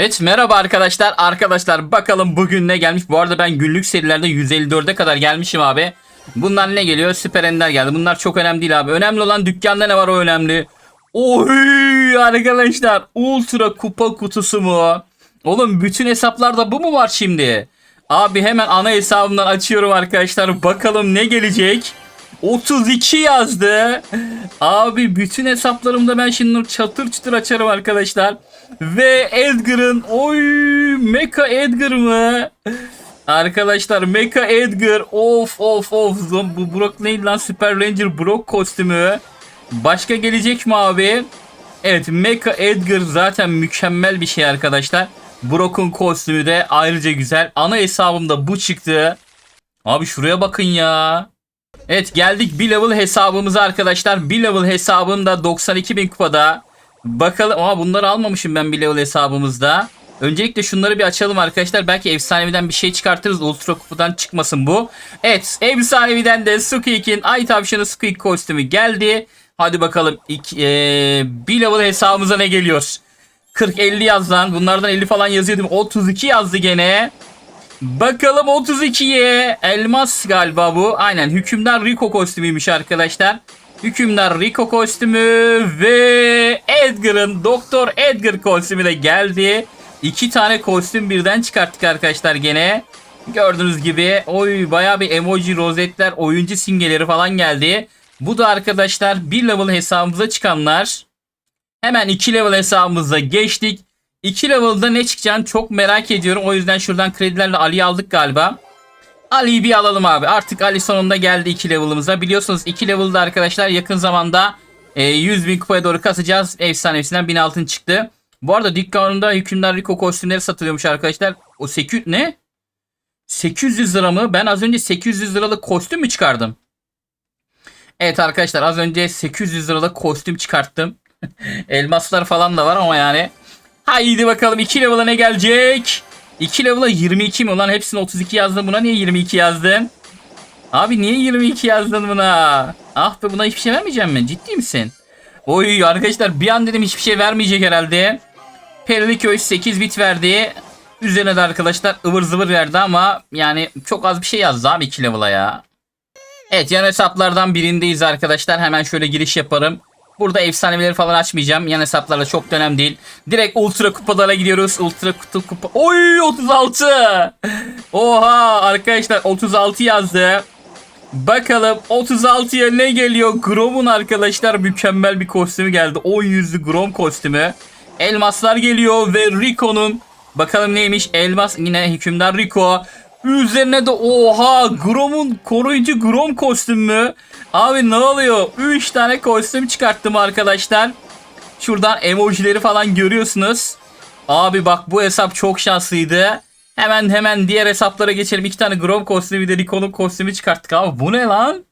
Evet merhaba arkadaşlar. Arkadaşlar bakalım bugün ne gelmiş. Bu arada ben günlük serilerde 154'e kadar gelmişim abi. Bunlar ne geliyor? Süper Ender geldi. Bunlar çok önemli değil abi. Önemli olan dükkanda ne var o önemli. Oy arkadaşlar. Ultra kupa kutusu mu? Oğlum bütün hesaplarda bu mu var şimdi? Abi hemen ana hesabımdan açıyorum arkadaşlar. Bakalım ne gelecek. 32 yazdı. Abi bütün hesaplarımda ben şimdi çatır çatır açarım arkadaşlar. Ve Edgar'ın oy Mecha Edgar mı? Arkadaşlar Mecha Edgar of of of bu Brock neydi lan Super Ranger Brock kostümü. Başka gelecek mi abi? Evet Mecha Edgar zaten mükemmel bir şey arkadaşlar. Brock'un kostümü de ayrıca güzel. Ana hesabımda bu çıktı. Abi şuraya bakın ya. Evet geldik bir level hesabımıza arkadaşlar. Bir level hesabımda 92 bin kupada. Bakalım. Aa bunları almamışım ben bir level hesabımızda. Öncelikle şunları bir açalım arkadaşlar. Belki efsaneviden bir şey çıkartırız. Ultra kupadan çıkmasın bu. Evet efsaneviden de Squeak'in ay tavşanı Squeak kostümü geldi. Hadi bakalım. İki, ee, bir level hesabımıza ne geliyor? 40-50 yaz lan. Bunlardan 50 falan yazıyordum. 32 yazdı gene. Bakalım 32'ye elmas galiba bu. Aynen hükümdar Rico kostümüymüş arkadaşlar. Hükümdar Rico kostümü ve Edgar'ın Doktor Edgar kostümü de geldi. İki tane kostüm birden çıkarttık arkadaşlar gene. Gördüğünüz gibi oy bayağı bir emoji rozetler oyuncu simgeleri falan geldi. Bu da arkadaşlar bir level hesabımıza çıkanlar. Hemen 2 level hesabımıza geçtik. 2 level'da ne çıkacağını çok merak ediyorum. O yüzden şuradan kredilerle Ali'yi aldık galiba. Ali'yi bir alalım abi. Artık Ali sonunda geldi 2 level'ımıza. Biliyorsunuz 2 level'da arkadaşlar yakın zamanda e, 100 bin kupaya doğru kasacağız. Efsanesinden 1000 altın çıktı. Bu arada dükkanında hükümdar Rico kostümleri satılıyormuş arkadaşlar. O 800 ne? 800 lira mı? Ben az önce 800 liralık kostüm mü çıkardım? Evet arkadaşlar az önce 800 liralık kostüm çıkarttım. Elmaslar falan da var ama yani. Haydi bakalım 2 level'a ne gelecek? 2 level'a 22 mi? Ulan hepsini 32 yazdım. Buna niye 22 yazdın? Abi niye 22 yazdın buna? Ah be buna hiçbir şey vermeyeceğim mi? Ciddi misin? Oy arkadaşlar bir an dedim hiçbir şey vermeyecek herhalde. Periliköy 8 bit verdi. Üzerine de arkadaşlar ıvır zıvır verdi ama yani çok az bir şey yazdı abi 2 level'a ya. Evet yan hesaplardan birindeyiz arkadaşlar. Hemen şöyle giriş yaparım. Burada efsaneleri falan açmayacağım. Yan hesaplarla çok dönem değil. Direkt ultra kupalara gidiyoruz. Ultra kutu kupa. Oy 36. Oha arkadaşlar 36 yazdı. Bakalım 36'ya ne geliyor? Grom'un arkadaşlar mükemmel bir kostümü geldi. 10 yüzlü Grom kostümü. Elmaslar geliyor ve Rico'nun bakalım neymiş? Elmas yine hükümdar Rico. Üzerine de oha Grom'un koruyucu Grom kostümü. Abi ne oluyor? 3 tane kostüm çıkarttım arkadaşlar. Şuradan emojileri falan görüyorsunuz. Abi bak bu hesap çok şanslıydı. Hemen hemen diğer hesaplara geçelim. 2 tane Grom kostümü de Rico'nun kostümü çıkarttık abi. Bu ne lan?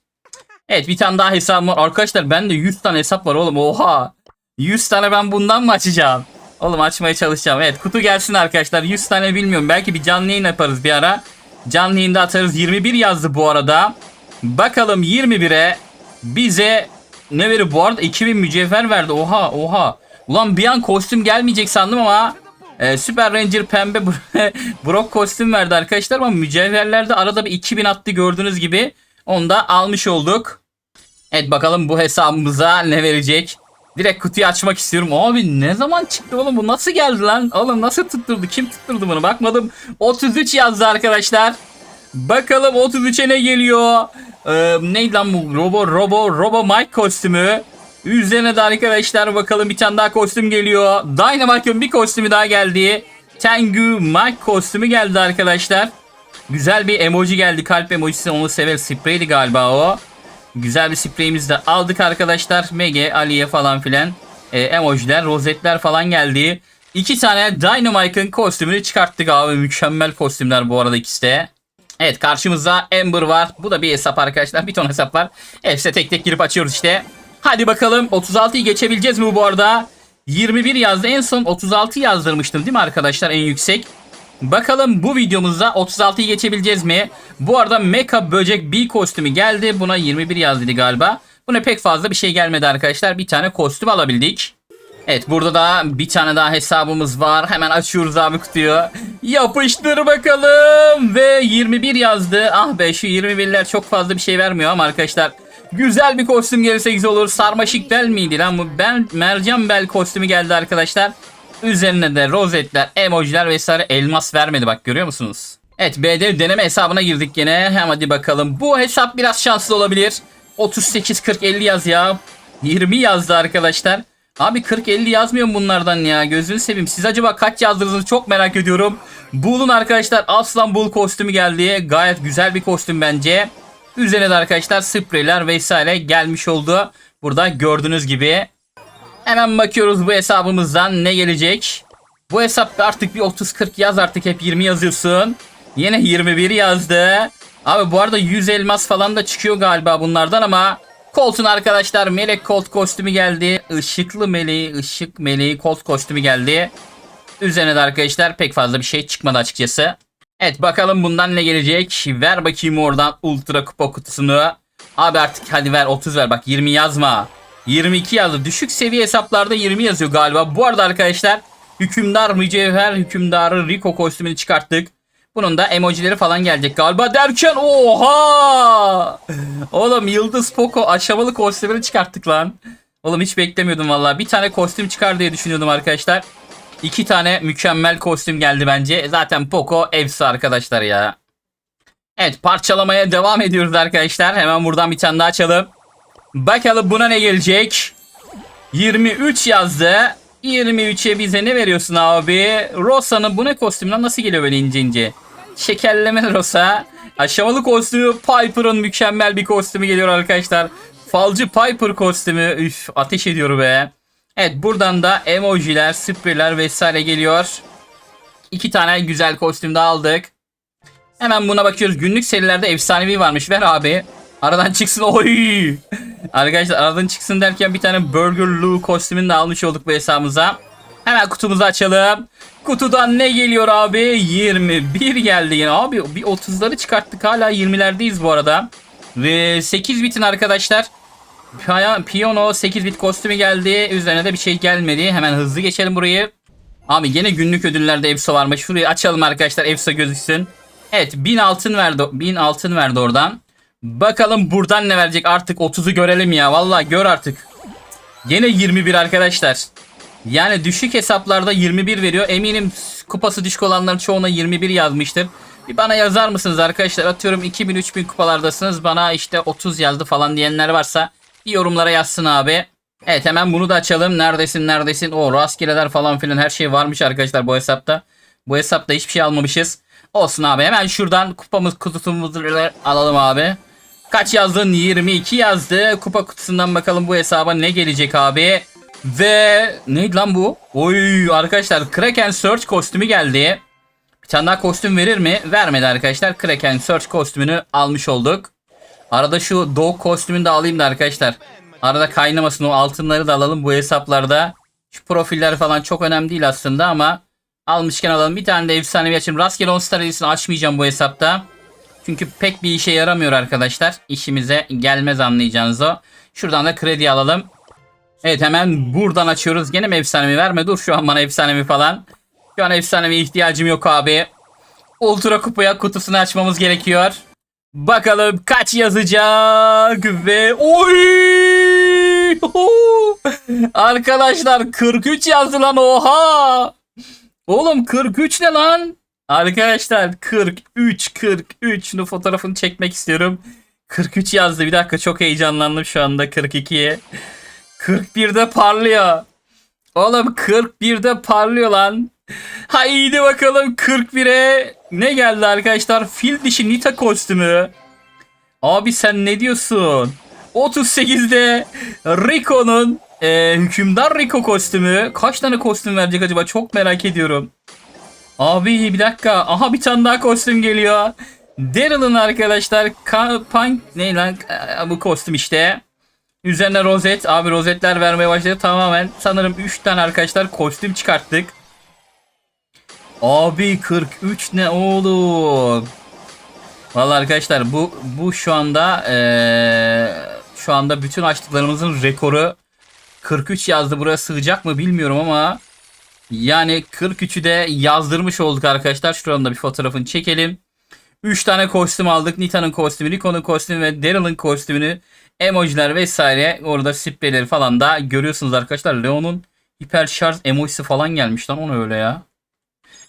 Evet bir tane daha hesabım var. Arkadaşlar bende 100 tane hesap var oğlum. Oha. 100 tane ben bundan mı açacağım? Oğlum açmaya çalışacağım. Evet kutu gelsin arkadaşlar. 100 tane bilmiyorum. Belki bir canlı yayın yaparız bir ara. Canlı yayında atarız. 21 yazdı bu arada. Bakalım 21'e bize ne verir? Bu arada 2000 mücevher verdi. Oha oha. Ulan bir an kostüm gelmeyecek sandım ama e, Super Ranger pembe Brock kostüm verdi arkadaşlar ama mücevherlerde arada bir 2000 attı gördüğünüz gibi. Onu da almış olduk. Evet bakalım bu hesabımıza ne verecek. Direkt kutuyu açmak istiyorum. Abi ne zaman çıktı oğlum bu nasıl geldi lan? Oğlum nasıl tutturdu? Kim tutturdu bunu? Bakmadım. 33 yazdı arkadaşlar. Bakalım 33'e ne geliyor? Ee, neydi lan bu? Robo Robo Robo Mike kostümü. Üzerine de arkadaşlar bakalım bir tane daha kostüm geliyor. Dynamite'ın bir kostümü daha geldi. Tengu Mike kostümü geldi arkadaşlar. Güzel bir emoji geldi. Kalp emojisi onu sever. Spreydi galiba o. Güzel bir spreyimizi de aldık arkadaşlar. Mege, Aliye falan filan. E, emojiler, rozetler falan geldi. İki tane Dynamite'ın kostümünü çıkarttık abi. Mükemmel kostümler bu arada ikisi de. Evet karşımızda Ember var. Bu da bir hesap arkadaşlar. Bir ton hesap var. Hepsine tek tek girip açıyoruz işte. Hadi bakalım 36'yı geçebileceğiz mi bu arada? 21 yazdı. En son 36 yazdırmıştım değil mi arkadaşlar en yüksek? Bakalım bu videomuzda 36'yı geçebileceğiz mi? Bu arada Mecha Böcek B kostümü geldi. Buna 21 yazdıydı galiba. Buna pek fazla bir şey gelmedi arkadaşlar. Bir tane kostüm alabildik. Evet burada da bir tane daha hesabımız var. Hemen açıyoruz abi kutuyu. Yapıştır bakalım. Ve 21 yazdı. Ah be şu 21'ler çok fazla bir şey vermiyor ama arkadaşlar. Güzel bir kostüm gelirse güzel olur. Sarmaşık bel miydi lan bu? Ben mercan bel kostümü geldi arkadaşlar. Üzerine de rozetler, emojiler vesaire elmas vermedi bak görüyor musunuz? Evet BD deneme hesabına girdik gene. Hem hadi bakalım. Bu hesap biraz şanslı olabilir. 38 40 50 yaz ya. 20 yazdı arkadaşlar. Abi 40 50 yazmıyor bunlardan ya? Gözünü seveyim. Siz acaba kaç yazdığınızı çok merak ediyorum. Bull'un arkadaşlar Aslan Bull kostümü geldi. Gayet güzel bir kostüm bence. Üzerine de arkadaşlar spreyler vesaire gelmiş oldu. Burada gördüğünüz gibi. Hemen bakıyoruz bu hesabımızdan ne gelecek. Bu hesap artık bir 30-40 yaz artık hep 20 yazıyorsun. Yine 21 yazdı. Abi bu arada 100 elmas falan da çıkıyor galiba bunlardan ama Colt'un arkadaşlar melek Colt kostümü geldi. Işıklı meleği, ışık meleği Colt kostümü geldi. Üzerine de arkadaşlar pek fazla bir şey çıkmadı açıkçası. Evet bakalım bundan ne gelecek. Ver bakayım oradan ultra kupa kutusunu. Abi artık hadi ver 30 ver bak 20 yazma. 22 yazdı. Düşük seviye hesaplarda 20 yazıyor galiba. Bu arada arkadaşlar hükümdar mücevher hükümdarı Rico kostümünü çıkarttık. Bunun da emojileri falan gelecek galiba derken oha! Oğlum Yıldız Poco aşamalı kostümünü çıkarttık lan. Oğlum hiç beklemiyordum vallahi. Bir tane kostüm çıkar diye düşünüyordum arkadaşlar. İki tane mükemmel kostüm geldi bence. Zaten Poco efsi arkadaşlar ya. Evet parçalamaya devam ediyoruz arkadaşlar. Hemen buradan bir tane daha açalım. Bakalım buna ne gelecek? 23 yazdı. 23'e bize ne veriyorsun abi? Rosa'nın bu ne kostümü lan nasıl geliyor böyle ince ince? Şekerleme Rosa. Aşamalı kostümü Piper'ın mükemmel bir kostümü geliyor arkadaşlar. Falcı Piper kostümü. Üf ateş ediyor be. Evet buradan da emojiler, spreyler vesaire geliyor. İki tane güzel kostüm de aldık. Hemen buna bakıyoruz. Günlük serilerde efsanevi varmış. Ver abi. Aradan çıksın. Oy. Arkadaşlar aradan çıksın derken bir tane Burger Lou kostümünü de almış olduk bu hesabımıza. Hemen kutumuzu açalım. Kutudan ne geliyor abi? 21 geldi yine. Abi bir 30'ları çıkarttık. Hala 20'lerdeyiz bu arada. Ve 8 bitin arkadaşlar. Piyano 8 bit kostümü geldi. Üzerine de bir şey gelmedi. Hemen hızlı geçelim burayı. Abi gene günlük ödüllerde EFSO varmış. Şurayı açalım arkadaşlar EFSO gözüksün. Evet 1000 altın verdi. 1000 altın verdi oradan. Bakalım buradan ne verecek artık 30'u görelim ya. Vallahi gör artık. Gene 21 arkadaşlar. Yani düşük hesaplarda 21 veriyor. Eminim kupası düşük olanların çoğuna 21 yazmıştır. Bir bana yazar mısınız arkadaşlar? Atıyorum 2000-3000 kupalardasınız. Bana işte 30 yazdı falan diyenler varsa bir yorumlara yazsın abi. Evet hemen bunu da açalım. Neredesin neredesin? O rastgeleler falan filan her şey varmış arkadaşlar bu hesapta. Bu hesapta hiçbir şey almamışız. Olsun abi hemen şuradan kupamız kutumuzu alalım abi. Kaç yazdın? 22 yazdı. Kupa kutusundan bakalım bu hesaba ne gelecek abi. Ve neydi lan bu? Oy arkadaşlar Kraken Search kostümü geldi. Bir tane daha kostüm verir mi? Vermedi arkadaşlar. Kraken Search kostümünü almış olduk. Arada şu Dog kostümünü de alayım da arkadaşlar. Arada kaynamasın o altınları da alalım bu hesaplarda. Şu profiller falan çok önemli değil aslında ama almışken alalım. Bir tane de efsanevi açayım. Rastgele 10 star hediyesini açmayacağım bu hesapta. Çünkü pek bir işe yaramıyor arkadaşlar. İşimize gelmez anlayacağınız o. Şuradan da kredi alalım. Evet hemen buradan açıyoruz. Gene mi efsanevi verme? Dur şu an bana efsanevi falan. Şu an efsanevi ihtiyacım yok abi. Ultra kupaya kutusunu açmamız gerekiyor. Bakalım kaç yazacak ve oy! Arkadaşlar 43 yazdı lan oha! Oğlum 43 ne lan? Arkadaşlar 43 43 şunu fotoğrafını çekmek istiyorum. 43 yazdı. Bir dakika çok heyecanlandım şu anda 42'ye. 41'de parlıyor. Oğlum 41'de parlıyor lan. Haydi bakalım 41'e ne geldi arkadaşlar? Fil dişi Nita kostümü. Abi sen ne diyorsun? 38'de Rico'nun e, hükümdar Rico kostümü. Kaç tane kostüm verecek acaba? Çok merak ediyorum. Abi bir dakika. Aha bir tane daha kostüm geliyor. Daryl'ın arkadaşlar ka- punk ne lan bu kostüm işte. Üzerine rozet. Abi rozetler vermeye başladı. Tamamen sanırım 3 tane arkadaşlar kostüm çıkarttık. Abi 43 ne oğlum? Vallahi arkadaşlar bu bu şu anda eee, şu anda bütün açtıklarımızın rekoru 43 yazdı. Buraya sığacak mı bilmiyorum ama yani 43'ü de yazdırmış olduk arkadaşlar. Şuranın da bir fotoğrafını çekelim. 3 tane kostüm aldık. Nita'nın kostümü, Rico'nun kostümü ve Daryl'ın kostümünü. Emojiler vesaire. Orada spreyleri falan da görüyorsunuz arkadaşlar. Leon'un hiper şarj emojisi falan gelmiş lan onu öyle ya.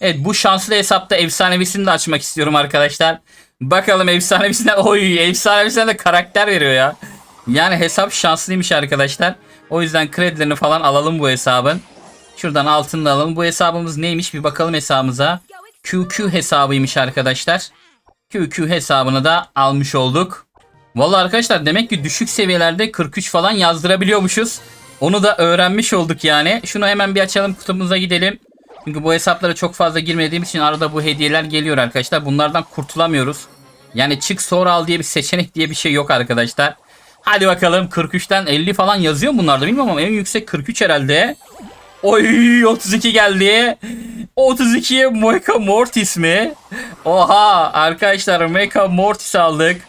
Evet bu şanslı hesapta efsanevisini de açmak istiyorum arkadaşlar. Bakalım efsanevisinden oy efsanevisinden de karakter veriyor ya. Yani hesap şanslıymış arkadaşlar. O yüzden kredilerini falan alalım bu hesabın. Şuradan altını da alalım. Bu hesabımız neymiş bir bakalım hesabımıza. QQ hesabıymış arkadaşlar. QQ hesabını da almış olduk. Vallahi arkadaşlar demek ki düşük seviyelerde 43 falan yazdırabiliyormuşuz. Onu da öğrenmiş olduk yani. Şunu hemen bir açalım kutumuza gidelim. Çünkü bu hesaplara çok fazla girmediğimiz için arada bu hediyeler geliyor arkadaşlar. Bunlardan kurtulamıyoruz. Yani çık sonra al diye bir seçenek diye bir şey yok arkadaşlar. Hadi bakalım 43'ten 50 falan yazıyor bunlarda bilmiyorum ama en yüksek 43 herhalde. Oy 32 geldi. 32 Mecha Mortis mi? Oha arkadaşlar Mecha Mortis aldık.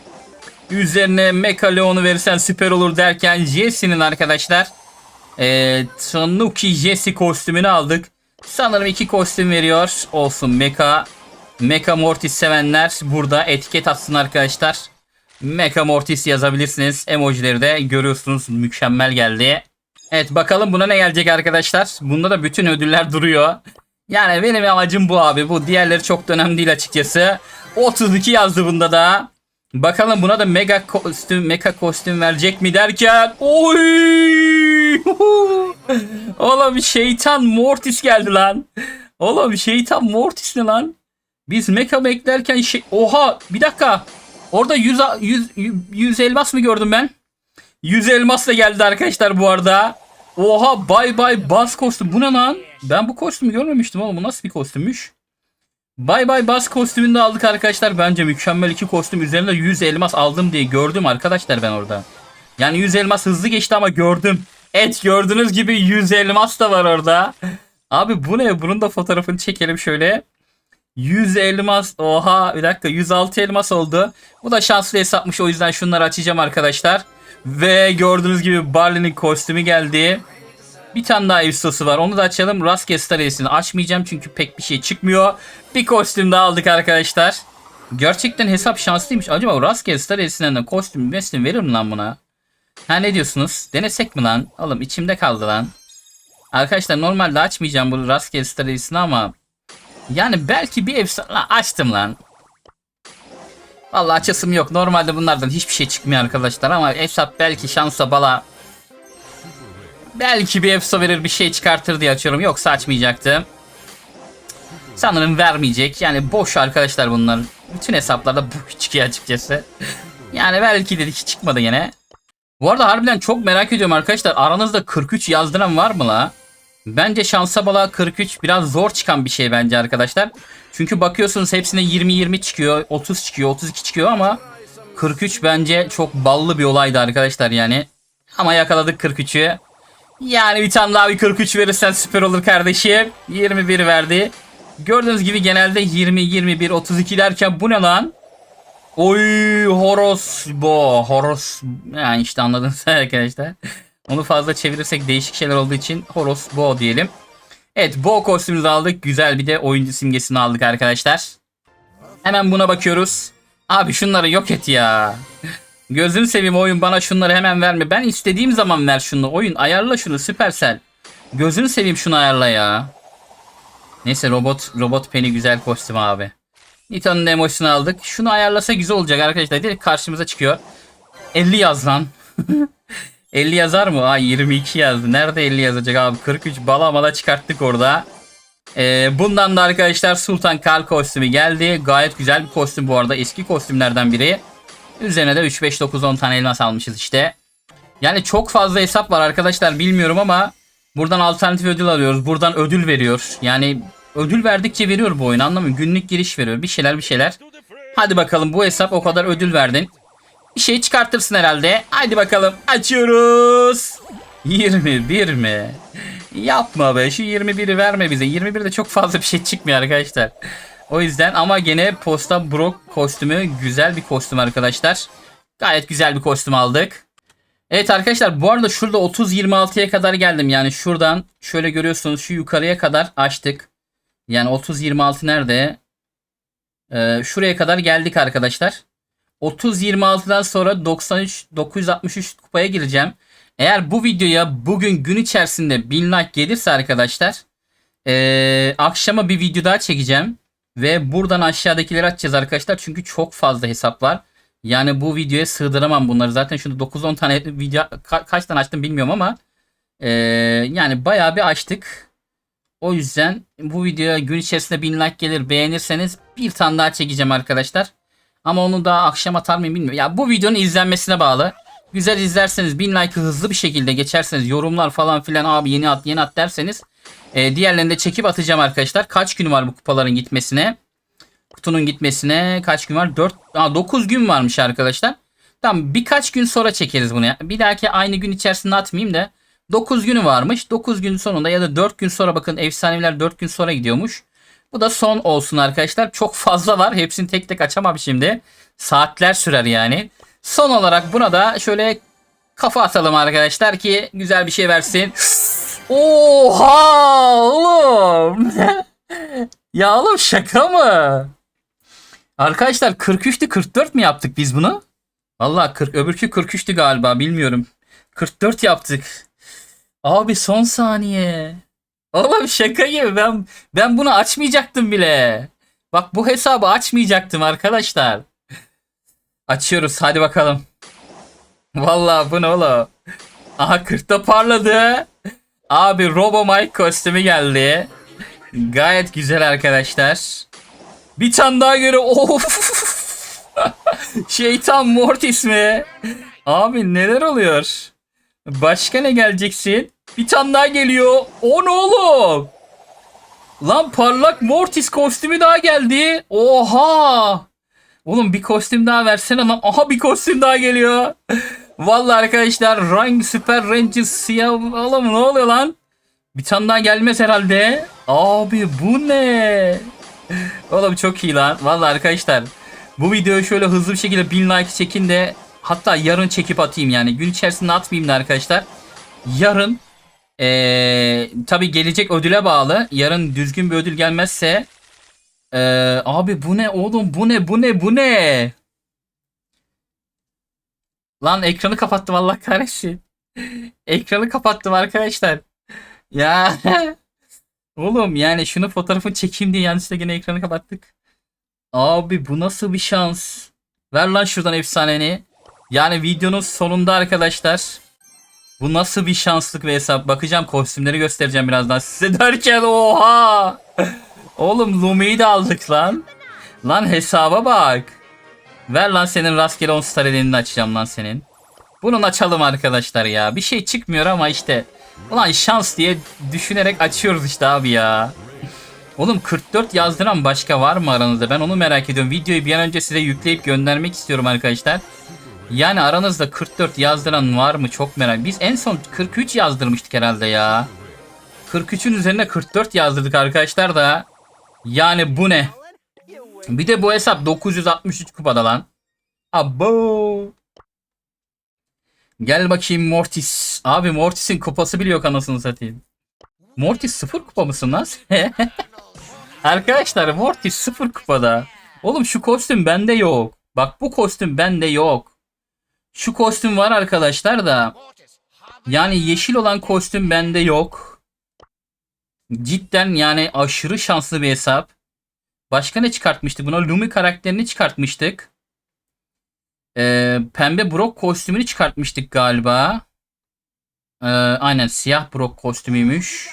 Üzerine Mecha Leon'u verirsen süper olur derken Jesse'nin arkadaşlar e, Tanuki Jesse kostümünü aldık. Sanırım iki kostüm veriyor. Olsun Mecha. Mecha Mortis sevenler burada etiket atsın arkadaşlar. Mecha Mortis yazabilirsiniz. Emojileri de görüyorsunuz. Mükemmel geldi. Evet bakalım buna ne gelecek arkadaşlar. Bunda da bütün ödüller duruyor. Yani benim amacım bu abi. Bu diğerleri çok da önemli değil açıkçası. 32 yazdı bunda da. Bakalım buna da mega kostüm, mega kostüm verecek mi derken. Oy! Oğlum şeytan Mortis geldi lan. Oğlum şeytan Mortis ne lan? Biz mecha beklerken şey... Oha bir dakika. Orada 100, 100, 100 elmas mı gördüm ben? 100 elmas da geldi arkadaşlar bu arada. Oha bay bay bas kostüm. Bu ne lan? Ben bu kostümü görmemiştim oğlum. Bu nasıl bir kostümmüş? Bay bay bas kostümünü de aldık arkadaşlar. Bence mükemmel iki kostüm. Üzerinde 100 elmas aldım diye gördüm arkadaşlar ben orada. Yani 100 elmas hızlı geçti ama gördüm. Evet gördüğünüz gibi 100 elmas da var orada. Abi bu ne? Bunun da fotoğrafını çekelim şöyle. 100 elmas. Oha bir dakika 106 elmas oldu. Bu da şanslı hesapmış o yüzden şunları açacağım arkadaşlar. Ve gördüğünüz gibi Barley'nin kostümü geldi. Bir tane daha Evsos'u var. Onu da açalım. Rastgele Star açmayacağım çünkü pek bir şey çıkmıyor. Bir kostüm daha aldık arkadaşlar. Gerçekten hesap şanslıymış. Acaba Rastgele Star de kostüm mesleğini verir mi lan buna? Ha ne diyorsunuz? Denesek mi lan? Oğlum içimde kaldı lan. Arkadaşlar normalde açmayacağım bu Rastgele Star ama yani belki bir efsane Lan açtım lan. Vallahi açasım yok. Normalde bunlardan hiçbir şey çıkmıyor arkadaşlar ama hesap belki şansa bala belki bir efsa verir bir şey çıkartır diye açıyorum. Yoksa açmayacaktım. Sanırım vermeyecek. Yani boş arkadaşlar bunlar. Bütün hesaplarda bu çıkıyor açıkçası. Yani belki dedik çıkmadı yine. Bu arada harbiden çok merak ediyorum arkadaşlar. Aranızda 43 yazdıran var mı la? Bence şansa bala 43 biraz zor çıkan bir şey bence arkadaşlar. Çünkü bakıyorsunuz hepsine 20-20 çıkıyor, 30 çıkıyor, 32 çıkıyor ama 43 bence çok ballı bir olaydı arkadaşlar yani. Ama yakaladık 43'ü. Yani bir tane daha bir 43 verirsen süper olur kardeşim. 21 verdi. Gördüğünüz gibi genelde 20, 21, 32 derken bu ne lan? Oy Horos bo Horos yani işte anladınız arkadaşlar. Onu fazla çevirirsek değişik şeyler olduğu için Horos Bo diyelim. Evet Bo kostümümüzü aldık. Güzel bir de oyuncu simgesini aldık arkadaşlar. Hemen buna bakıyoruz. Abi şunları yok et ya. Gözünü seveyim oyun bana şunları hemen verme. Ben istediğim zaman ver şunu. Oyun ayarla şunu Süpersel. Gözünü seveyim şunu ayarla ya. Neyse robot robot peni güzel kostüm abi. Nita'nın emojisini aldık. Şunu ayarlasa güzel olacak arkadaşlar. Direkt karşımıza çıkıyor. 50 yaz lan. 50 yazar mı? Ay 22 yazdı. Nerede 50 yazacak abi? 43 bala bala çıkarttık orada. Ee, bundan da arkadaşlar Sultan Kal kostümü geldi. Gayet güzel bir kostüm bu arada. Eski kostümlerden biri. Üzerine de 3, 5, 9, 10 tane elmas almışız işte. Yani çok fazla hesap var arkadaşlar bilmiyorum ama buradan alternatif ödül alıyoruz. Buradan ödül veriyor. Yani ödül verdikçe veriyor bu oyun anlamıyorum. Günlük giriş veriyor. Bir şeyler bir şeyler. Hadi bakalım bu hesap o kadar ödül verdin. Bir şey çıkartırsın herhalde. Hadi bakalım açıyoruz. 21 mi? Yapma be şu 21'i verme bize. 21'de çok fazla bir şey çıkmıyor arkadaşlar. O yüzden ama gene posta Brock kostümü güzel bir kostüm arkadaşlar. Gayet güzel bir kostüm aldık. Evet arkadaşlar bu arada şurada 30-26'ya kadar geldim. Yani şuradan şöyle görüyorsunuz şu yukarıya kadar açtık. Yani 30-26 nerede? Ee, şuraya kadar geldik arkadaşlar. 30-26'dan sonra 93 963 kupaya gireceğim. Eğer bu videoya bugün gün içerisinde 1000 like gelirse arkadaşlar ee, akşama bir video daha çekeceğim. Ve buradan aşağıdakileri açacağız arkadaşlar. Çünkü çok fazla hesap var. Yani bu videoya sığdıramam bunları. Zaten şurada 9-10 tane video ka- kaç tane açtım bilmiyorum ama ee, yani bayağı bir açtık. O yüzden bu videoya gün içerisinde 1000 like gelir beğenirseniz bir tane daha çekeceğim arkadaşlar. Ama onu daha akşam atar mıyım bilmiyorum. Ya bu videonun izlenmesine bağlı. Güzel izlerseniz 1000 like'ı hızlı bir şekilde geçerseniz yorumlar falan filan abi yeni at yeni at derseniz e, diğerlerini de çekip atacağım arkadaşlar. Kaç gün var bu kupaların gitmesine? Kutunun gitmesine kaç gün var? 4 Aa, 9 gün varmış arkadaşlar. Tamam birkaç gün sonra çekeriz bunu. ya. Bir dahaki aynı gün içerisinde atmayayım da 9 günü varmış. 9 gün sonunda ya da 4 gün sonra bakın efsaneler 4 gün sonra gidiyormuş. Bu da son olsun arkadaşlar. Çok fazla var. Hepsini tek tek açamam şimdi. Saatler sürer yani. Son olarak buna da şöyle kafa atalım arkadaşlar ki güzel bir şey versin. Oha oğlum. ya oğlum şaka mı? Arkadaşlar 43'tü 44 mi yaptık biz bunu? Vallahi 40 öbürkü 43'tü galiba bilmiyorum. 44 yaptık. Abi son saniye. Oğlum şaka gibi ben ben bunu açmayacaktım bile. Bak bu hesabı açmayacaktım arkadaşlar. Açıyoruz hadi bakalım. Vallahi bu ne oğlum? Aha 40'ta parladı. Abi Robo Mike kostümü geldi. Gayet güzel arkadaşlar. Bir tane daha göre of. Şeytan Mortis mi? Abi neler oluyor? Başka ne geleceksin? Bir tane daha geliyor. O ne oğlum? Lan parlak Mortis kostümü daha geldi. Oha. Oğlum bir kostüm daha versene lan. Aha bir kostüm daha geliyor. Vallahi arkadaşlar Rank Super Rangers siyah. Oğlum ne oluyor lan? Bir tane daha gelmez herhalde. Abi bu ne? Oğlum çok iyi lan. Vallahi arkadaşlar. Bu videoyu şöyle hızlı bir şekilde 1000 like çekin de hatta yarın çekip atayım yani. Gün içerisinde atmayayım da arkadaşlar. Yarın ee, tabi gelecek ödüle bağlı. Yarın düzgün bir ödül gelmezse ee, abi bu ne oğlum bu ne bu ne bu ne? Lan ekranı kapattım Allah kahretsin. ekranı kapattım arkadaşlar. Ya oğlum yani şunu fotoğrafı çekeyim diye yanlışlıkla gene ekranı kapattık. Abi bu nasıl bir şans? Ver lan şuradan efsaneni. Yani videonun sonunda arkadaşlar. Bu nasıl bir şanslık ve hesap. Bakacağım kostümleri göstereceğim birazdan size derken oha. Oğlum Lumi'yi de aldık lan. Lan hesaba bak. Ver lan senin rastgele 10 star edenini açacağım lan senin. Bunun açalım arkadaşlar ya. Bir şey çıkmıyor ama işte. Ulan şans diye düşünerek açıyoruz işte abi ya. Oğlum 44 yazdıran başka var mı aranızda? Ben onu merak ediyorum. Videoyu bir an önce size yükleyip göndermek istiyorum arkadaşlar. Yani aranızda 44 yazdıran var mı? Çok merak. Biz en son 43 yazdırmıştık herhalde ya. 43'ün üzerine 44 yazdırdık arkadaşlar da. Yani bu ne? Bir de bu hesap 963 kupada lan. Abo. Gel bakayım Mortis. Abi Mortis'in kupası bile yok anasını satayım. Mortis sıfır kupa mısın lan? Arkadaşlar Mortis sıfır kupada. Oğlum şu kostüm bende yok. Bak bu kostüm bende yok. Şu kostüm var arkadaşlar da. Yani yeşil olan kostüm bende yok. Cidden yani aşırı şanslı bir hesap. Başka ne çıkartmıştık? Buna Lumi karakterini çıkartmıştık. Ee, pembe Brock kostümünü çıkartmıştık galiba. Ee, aynen siyah Brock kostümüymüş.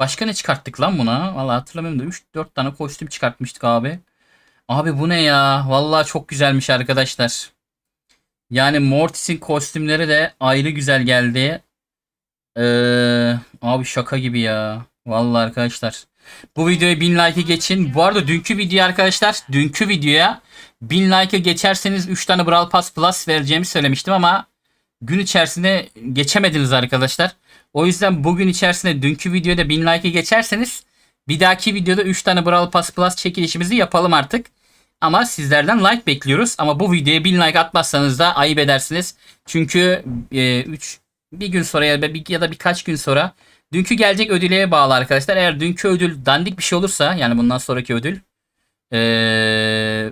Başka ne çıkarttık lan buna? Vallahi hatırlamıyorum da 3-4 tane kostüm çıkartmıştık abi. Abi bu ne ya? Vallahi çok güzelmiş arkadaşlar. Yani Mortis'in kostümleri de ayrı güzel geldi. Ee, abi şaka gibi ya. Vallahi arkadaşlar. Bu videoya 1000 like'ı geçin. Bu arada dünkü video arkadaşlar. Dünkü videoya 1000 like'ı geçerseniz 3 tane Brawl Pass Plus vereceğimi söylemiştim ama gün içerisinde geçemediniz arkadaşlar. O yüzden bugün içerisinde dünkü videoda 1000 like'ı geçerseniz bir dahaki videoda 3 tane Brawl Pass Plus çekilişimizi yapalım artık. Ama sizlerden like bekliyoruz. Ama bu videoya 1000 like atmazsanız da ayıp edersiniz. Çünkü 3 bir gün sonra ya da, bir, ya da birkaç gün sonra dünkü gelecek ödüle bağlı arkadaşlar. Eğer dünkü ödül dandik bir şey olursa yani bundan sonraki ödül ee,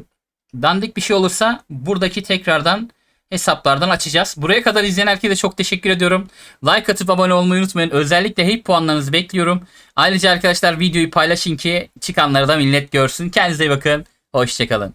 dandik bir şey olursa buradaki tekrardan hesaplardan açacağız. Buraya kadar izleyen herkese çok teşekkür ediyorum. Like atıp abone olmayı unutmayın. Özellikle hep puanlarınızı bekliyorum. Ayrıca arkadaşlar videoyu paylaşın ki çıkanları da millet görsün. Kendinize iyi bakın. Hoşçakalın.